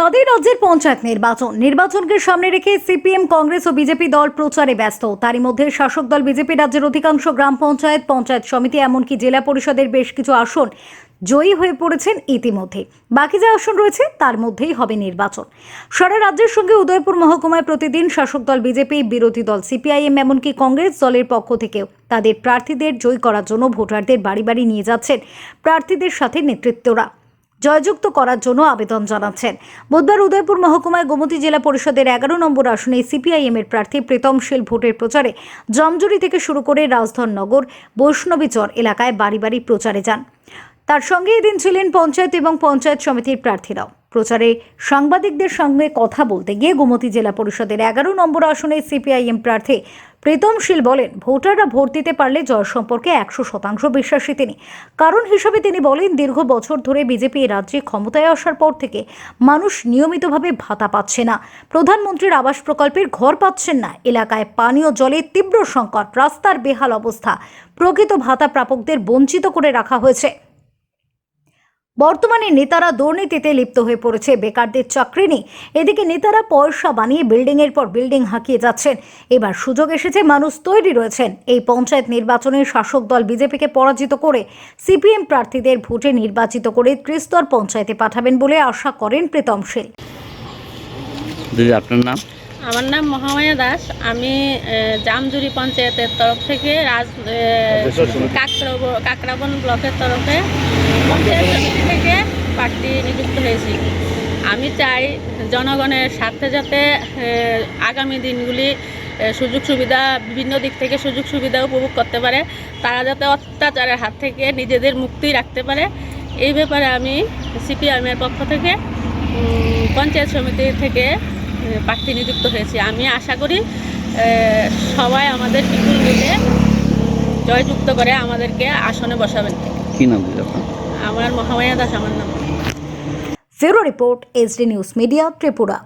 বাদে রাজ্যের পঞ্চায়েত নির্বাচন। নির্বাচনকে সামনে রেখে সিপিএম, কংগ্রেস ও বিজেপি দল প্রচারে ব্যস্ত। তারই মধ্যে শাসক দল বিজেপি রাজ্যের অধিকাংশ গ্রাম পঞ্চায়েত পঞ্চায়েত সমিতি এমনকি জেলা পরিষদের বেশ কিছু আসন জয়ী হয়ে পড়েছেন ইতিমধ্যে। বাকি যে আসন রয়েছে, তার মধ্যেই হবে নির্বাচন। সারা রাজ্যের সঙ্গে উদয়পুর মহকুমায় প্রতিদিন শাসক দল বিজেপি, বিরোধী দল সিপিআইএম, এমনকি কংগ্রেস দলের পক্ষ থেকেও তাদের প্রার্থীদের জয়ী করার জন্য ভোটারদের বাড়ি বাড়ি নিয়ে যাচ্ছেন প্রার্থীদের সাথে নেতৃত্বরা। জয়যুক্ত করার জন্য আবেদন জানাচ্ছেন। বুধবার উদয়পুর মহকুমায় গোমতী জেলা পরিষদের এগারো নম্বর আসনে সিপিআইএম এর প্রার্থী প্রীতমশীল ভোটের প্রচারে জমজুরি থেকে শুরু করে রাজধননগর বৈষ্ণবীচর এলাকায় বাড়ি বাড়ি প্রচারে যান। তার সঙ্গে এদিন ছিলেন পঞ্চায়েত এবং পঞ্চায়েত সমিতির প্রার্থীরাও। প্রচারে সাংবাদিকদের সঙ্গে কথা বলতে গিয়ে গোমতী জেলা পরিষদের এগারো নম্বর আসনে সিপিআইএম প্রার্থী প্রীতমশীল বলেন, ভোটাররা ভোট দিতে পারলে জয় সম্পর্কে একশো শতাংশ বিশ্বাসী তিনি। কারণ হিসাবে তিনি বলেন, দীর্ঘ বছর ধরে বিজেপি রাজ্যে ক্ষমতায় আসার পর থেকে মানুষ নিয়মিতভাবে ভাতা পাচ্ছে না। প্রধানমন্ত্রীর আবাস প্রকল্পের ঘর পাচ্ছেন না। এলাকায় পানীয় জলের তীব্র সংকট, রাস্তার বেহাল অবস্থা। প্রকৃত ভাতা প্রাপকদের বঞ্চিত করে রাখা হয়েছে। বর্তমানে নেতারা দুর্নীতিতে লিপ্ত হয়ে পড়েছে, বেকারদের চাকরি নেই। এদিকে নেতারা পয়সা বানিয়ে বিল্ডিং এর পর বিল্ডিং হাঁকিয়ে যাচ্ছেন। এবার সুযোগ এসেছে, মানুষ তৈরি রয়েছেন। এই পঞ্চায়েত নির্বাচনে শাসক দল বিজেপিকে পরাজিত করে সিপিএম প্রার্থীদের ভোটে নির্বাচিত করে ত্রিস্তর পঞ্চায়েতে পাঠাবেন বলে আশা করেন প্রীতমশীল দিদি, আপনার নাম? আমার নাম মহামায়া দাস। আমি জামজুরি পঞ্চায়েতের তরফ থেকে রাজ কাকরাবন ব্লকের তরফে পঞ্চায়েত সমিতি থেকে প্রার্থী নিযুক্ত হয়েছি। আমি চাই জনগণের স্বার্থে যাতে আগামী দিনগুলি সুযোগ সুবিধা, বিভিন্ন দিক থেকে সুযোগ সুবিধা উপভোগ করতে পারে। তারা যাতে অত্যাচারের হাত থেকে নিজেদের মুক্তি রাখতে পারে। এই ব্যাপারে আমি সিপিএমের পক্ষ থেকে পঞ্চায়েত সমিতি থেকে প্রার্থী নিযুক্ত হয়েছি। আমি আশা করি সবাই আমাদের বিপুল মিলে জয়যুক্ত করে আমাদেরকে আসনে বসাবেন। কি নাম আমার মহামায়া দাস আমার নাম। ফেরো report SD news media Tripura.